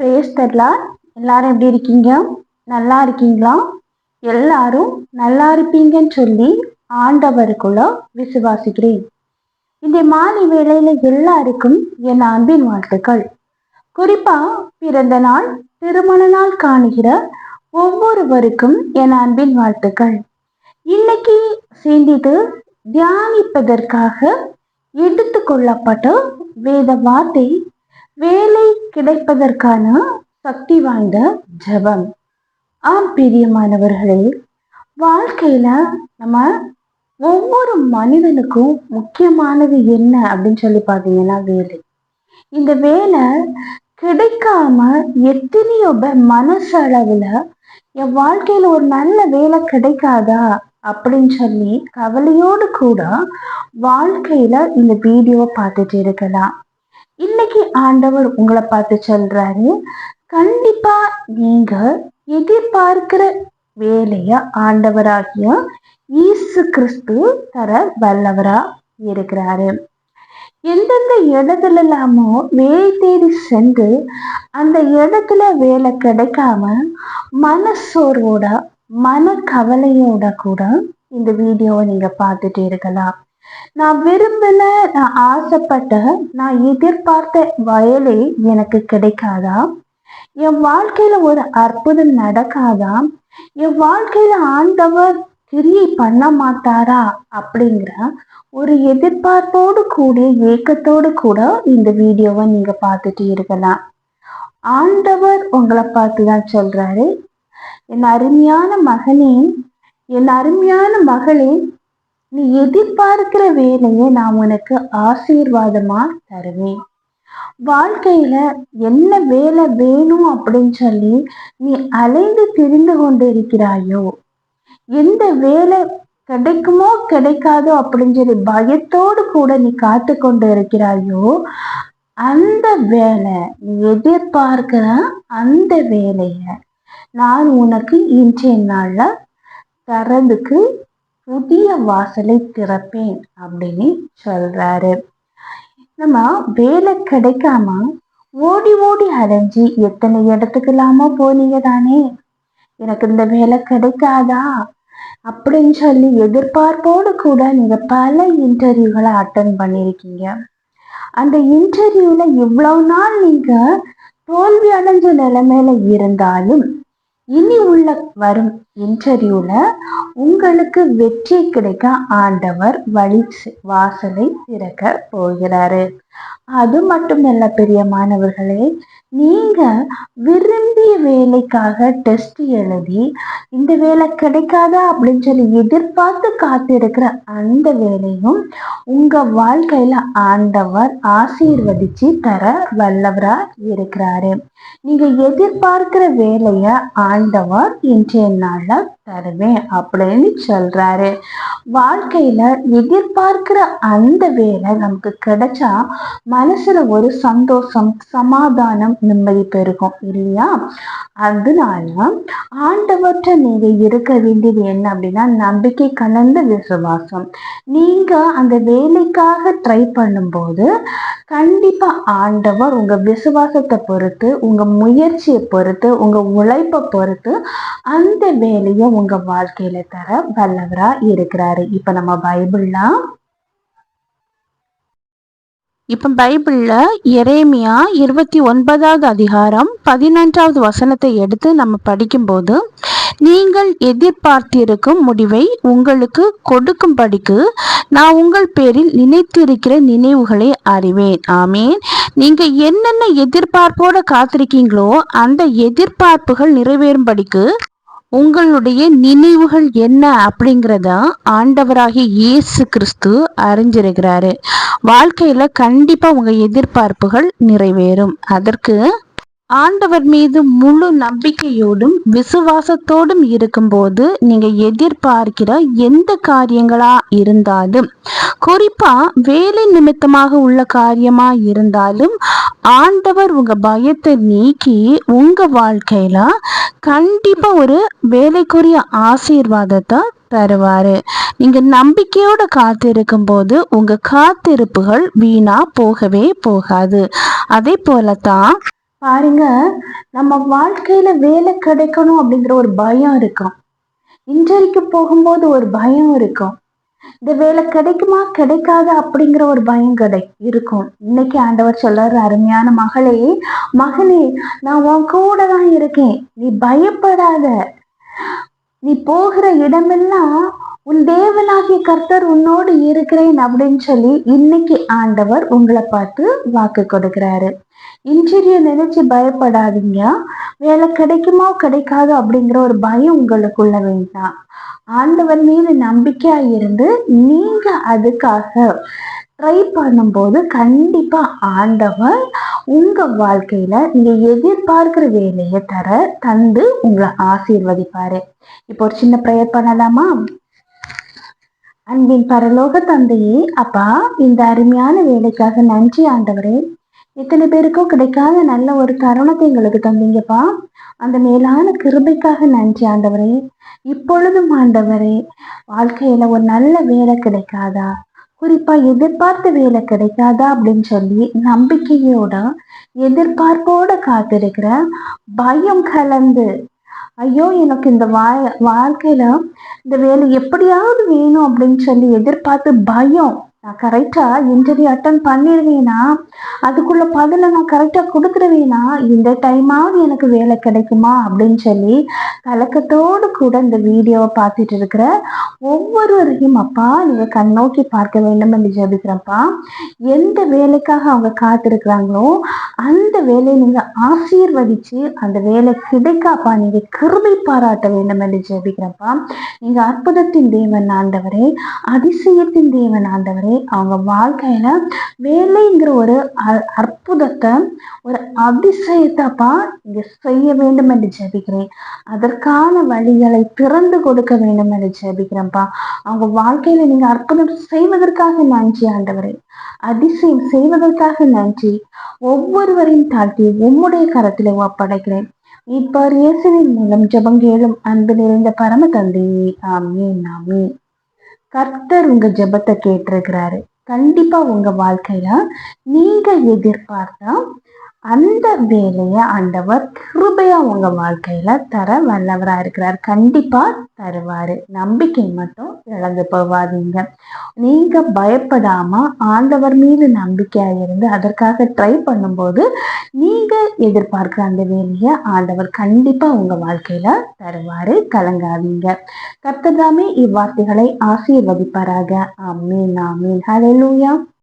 பிரேஸ்தர்லா எல்லாரும் எப்படி இருக்கீங்க? நல்லா இருக்கீங்களா? எல்லாரும் நல்லா இருப்பீங்கன்னு சொல்லி ஆண்டவருக்குள்ள விசுவாசிக்கிறேன். இந்த மாலை வேளையில எல்லாருக்கும் என் அன்பின் வாழ்த்துக்கள். குறிப்பா பிறந்த நாள் திருமண நாள் காணுகிற ஒவ்வொருவருக்கும் என் அன்பின் வாழ்த்துக்கள். இன்னைக்கு சிந்தித்து தியானிப்பதற்காக எடுத்து கொள்ளப்பட்ட வேத வார்த்தை வேலை கிடைப்பதற்கான சக்தி வாய்ந்த ஜபம். ஆம் பிரியமானவர்களே வாழ்க்கையில நம்ம ஒவ்வொரு மனிதனுக்கும் முக்கியமானது என்ன அப்படின்னு சொல்லி பார்த்தீங்கன்னா வேலை. இந்த வேலை கிடைக்காம எத்தனையோ பேர் மனசளவுல என் வாழ்க்கையில ஒரு நல்ல வேலை கிடைக்காதா அப்படின்னு சொல்லி கவலையோடு கூட வாழ்க்கையில இந்த வீடியோவை பார்த்துட்டு இருக்கலாம். இன்னைக்கு ஆண்டவர் உங்களை பார்த்து சொல்றாரு கண்டிப்பா நீங்க எதிர்பார்க்கிற வேலைய ஆண்டவராகிய ஈசு கிறிஸ்து தர வல்லவரா இருக்கிறாரு. எந்தெந்த இடத்துல இல்லாமோ வேலை தேடி சென்று அந்த இடத்துல வேலை கிடைக்காம மனசோர்வோட மன கவலையோட கூட இந்த வீடியோவை நீங்க பார்த்துட்டு இருக்கலாம். நான் விரும்பின நான் ஆசைப்பட்ட நான் எதிர்பார்த்த வயலே எனக்கு கிடைக்காதா? என் வாழ்க்கையில ஒரு அற்புதம் நடக்காதா? என் வாழ்க்கையில ஆண்டவர் கிரியை பண்ண மாட்டாரா? அப்படிங்கிற ஒரு எதிர்பார்ப்போடு கூடிய ஏக்கத்தோடு கூட இந்த வீடியோவை நீங்க பார்த்துட்டு இருக்கலாம். ஆண்டவர் உங்களை பார்த்து தான் சொல்றாரு. என் அருமையான மகனே என் அருமையான மகளே நீ எதிர்பார்க்கிற வேலையை நான் உனக்கு ஆசீர்வாதமா தருவேன். வாழ்க்கையில என்ன வேலை வேணும் அப்படின்னு சொல்லி நீ அலைந்து திரிந்து கொண்டு இருக்கிறாயோ எந்த வேலை கிடைக்குமோ கிடைக்காதோ அப்படின்னு சொல்லி பயத்தோடு கூட நீ காத்து கொண்டு இருக்கிறாயோ அந்த வேலை நீ எதிர்பார்க்கிற அந்த வேலையை நான் உனக்கு இன்றைய நாள்ல தரதுக்கு புதிய வாசலை திறப்பேன் அப்படின்னு சொல்றாரு. நம்ம வேலை கிடைக்காம ஓடி ஓடி அலைஞ்சி எத்தனை இடத்துக்குல்லாம போனீங்க தானே? எனக்கு இந்த வேலை கிடைக்காதா? அப்படின்னு சொல்லி எதிர்பார்ப்போடு கூட நீங்க பல இன்டர்வியூகளை அட்டன் பண்ணியிருக்கீங்க. அந்த இன்டர்வியூல இவ்வளவு நாள் நீங்க தோல்வி அடைஞ்ச நிலைமையில இருந்தாலும் இனி உள்ள வரும் இன்டர்வியூல உங்களுக்கு வெற்றி கிடைக்க ஆண்டவர் வழி வாசலை திறக்க போகிறாரு. அது மட்டுமல்ல பெரிய மாணவர்களே நீங்க விரும்பிய வேலைக்காக டெஸ்ட் எழுதி இந்த வேலை கிடைக்காதா அப்படின்னு சொல்லி எதிர்பார்த்து காத்திருக்கிற அந்த வேலையும் உங்க வாழ்க்கையில ஆண்டவர் ஆசீர்வதிச்சு தர வல்லவரா இருக்கிறாரு. நீங்க எதிர்பார்க்கிற வேலைய ஆண்டவர் இன்றைய நாளில் தருவேன் அப்படின்னு சொல்றாரு. வாழ்க்கையில எதிர்பார்க்கிற அந்த வேலை நமக்கு கிடைச்சா மனசுல ஒரு சந்தோஷம் சமாதானம் நிம்மதி பெருகும் இல்லையா? அதனால ஆண்டவற்ற நீங்க இருக்க வேண்டியது என்ன அப்படின்னா நம்பிக்கை கலந்த விசுவாசம். நீங்க அந்த வேலைக்காக ட்ரை பண்ணும்போது கண்டிப்பா ஆண்டவர் உங்க விசுவாசத்தை பொறுத்து உங்க முயற்சியை பொறுத்து உங்க உழைப்பை பொறுத்து அந்த வேலையை உங்க வாழ்க்கையில தர வல்லவரா இருக்கிறாரு. இப்ப நம்ம பைபிள்லாம் இப்ப பைபிள்ல எரேமியா இருபத்தி ஒன்பதாவது அதிகாரம் பதினொன்றாவது வசனத்தை எடுத்து நம்ம படிக்கும்போது நீங்கள் எதிர்பார்த்திருக்கும் முடிவை உங்களுக்கு கொடுக்கும்படிக்கு நான் உங்கள் பேரில் நினைத்திருக்கிற நினைவுகளை அறிவேன். ஆமேன். நீங்க என்னென்ன எதிர்பார்ப்போட காத்திருக்கீங்களோ அந்த எதிர்பார்ப்புகள் நிறைவேறும்படிக்கு உங்களுடைய நினைவுகள் என்ன அப்படிங்கிறத ஆண்டவராகிய இயேசு கிறிஸ்து அறிஞ்சிருக்கிறாரு. வாழ்க்கையில கண்டிப்பா உங்க எதிர்பார்ப்புகள் நிறைவேறும். அதற்கு ஆண்டவர் மீது முழு நம்பிக்கையோடும் விசுவாசத்தோடும் இருக்கும்போது நீங்க எதிர்பார்க்கிற எந்த காரியங்களா இருந்தாலும் குறிப்பா வேலை நிமித்தமாக உள்ள காரியமா இருந்தாலும் ஆண்டவர் உங்க பயத்தை நீக்கி உங்க வாழ்க்கையில கண்டிப்பா ஒரு வேலைக்குரிய ஆசீர்வாதத்தை தருவாரு. நீங்க நம்பிக்கையோட காத்திருக்கும் போது உங்க காத்திருப்புகள் வீணா போகவே போகாது. அதே போலதான் பாருங்க நம்ம வாழ்க்கையில வேலை கிடைக்கணும் அப்படிங்கிற ஒரு பயம் இருக்கும். இன்றைக்கு போகும்போது ஒரு பயம் இருக்கும். இந்த வேலை கிடைக்குமா கிடைக்காத அப்படிங்கிற ஒரு பயம் கிடை இருக்கும். இன்னைக்கு ஆண்டவர் சொல்றாரு அருமையான மகளே மகளே நான் உன் கூட தான் இருக்கேன். நீ பயப்படாத. நீ போகிற இடமெல்லாம் உன் தேவனாகிய கர்த்தர் உன்னோடு இருக்கிறேன் அப்படின்னு சொல்லி இன்னைக்கு ஆண்டவர் உங்களை பார்த்து வாக்கு கொடுக்கிறாரு. இன்றைய நினைச்சு பயப்படாதீங்க. வேலை கிடைக்குமோ கிடைக்காது அப்படிங்கிற ஒரு பயம் உங்களுக்குள்ள வேண்டாம். ஆண்டவர் மீது நம்பிக்கையா இருந்து நீங்க அதுக்காக ட்ரை பண்ணும்போது கண்டிப்பா ஆண்டவர் உங்க வாழ்க்கையில நீங்க எதிர்பார்க்கிற வேலையை தர தந்து உங்களை ஆசீர்வதிப்பாரு. இப்போ ஒரு சின்ன ப்ரேயர் பண்ணலாமா? அன்பின் பரலோக தந்தையே அப்பா இந்த அருமையான வேலைக்காக நன்றி ஆண்டவரே. இத்தனை பேருக்கும் கிடைக்காத நல்ல ஒரு தருணத்தை எங்களுக்கு தந்தீங்கப்பா. அந்த மேலான கிருபைக்காக நன்றி ஆண்டவரே. இப்பொழுதும் ஆண்டவரே வாழ்க்கையில ஒரு நல்ல வேலை கிடைக்காதா? குறிப்பா எதிர்பார்த்த வேலை கிடைக்காதா அப்படின்னு சொல்லி நம்பிக்கையோட எதிர்பார்ப்போட காத்திருக்கிற பயம் கலந்து ஐயோ எனக்கு இந்த வா வாழ்க்கையில இந்த வேலை எப்படியாவது வேணும் அப்படின்னு சொல்லி எதிர்பார்த்து பயம். நான் கரெக்டா இன்டர்வியூ அட்டன் பண்ணிடுவேனா அதுக்குள்ள பதில நான் கரெக்டா கொடுத்துருவேனா? இந்த டைமாவது எனக்கு வேலை கிடைக்குமா? அப்படின்னு சொல்லி கலக்கத்தோடு கூட இந்த வீடியோவை பார்த்துட்டு இருக்கிற ஒவ்வொருவரையும் அப்பா நீங்க கண்ணோக்கி பார்க்க வேண்டும் என்று ஜபிக்கிறப்பா எந்த வேலைக்காக அவங்க காத்திருக்கிறாங்களோ அந்த வேலையை நீங்க ஆசீர்வதிச்சு அந்த வேலை கிடைக்காப்பா நீங்க கிருபை பாராட்ட வேண்டும் என்று ஜெபிக்கிறப்பா. நீங்க அற்புதத்தின் தேவன் ஆண்டவரே அதிசயத்தின் தேவன் ஆண்டவரே அவங்க வாழ்க்கையில வேலைங்கிற ஒரு அற்புதத்தை ஒரு அதிசயத்தைப்பா நீங்க செய்ய வேண்டும் என்று ஜெபிக்கிறேன். அதற்கான வழிகளை திறந்து கொடுக்க வேண்டும் என்று ஜெபிக்கிறேன்ப்பா. அவங்க வாழ்க்கையில நீங்க அற்புதம் செய்வதற்காக நன்றி ஆண்டவரே. அதிசயம் செய்வதற்காக நன்றி. ஒவ்வொரு ஒவ்வொருவரையும் தாழ்த்தி உம்முடைய கரத்திலே ஒப்படைக்கிறேன். இப்போ இயேசுவின் மூலம் ஜபங்கேளும் அன்பு நிறைந்த பரம தந்தையே ஆமே நாமே கர்த்தர் உங்க ஜெபத்தை கேட்டிருக்கிறாரு. கண்டிப்பா உங்க வாழ்க்கையில நீங்க எதிர்பார்த்தா அந்த வேலையை ஆண்டவர் கிருபையா உங்க வாழ்க்கையில தர வல்லவரா இருக்கிறார். கண்டிப்பா தருவாரு. நம்பிக்கை மட்டும் இழந்து போவாதீங்க நீங்க பயப்படாம ஆண்டவர் மீது நம்பிக்கையா இருந்து அதற்காக ட்ரை பண்ணும்போது நீங்க எதிர்பார்க்கிற அந்த வேலையை ஆண்டவர் கண்டிப்பா உங்க வாழ்க்கையில தருவாரு. கலங்காதீங்க. கர்த்ததாமே இவ்வார்த்தைகளை ஆசீர்வதிப்பாராக. ஆமீன் ஆமீன். ஹலோ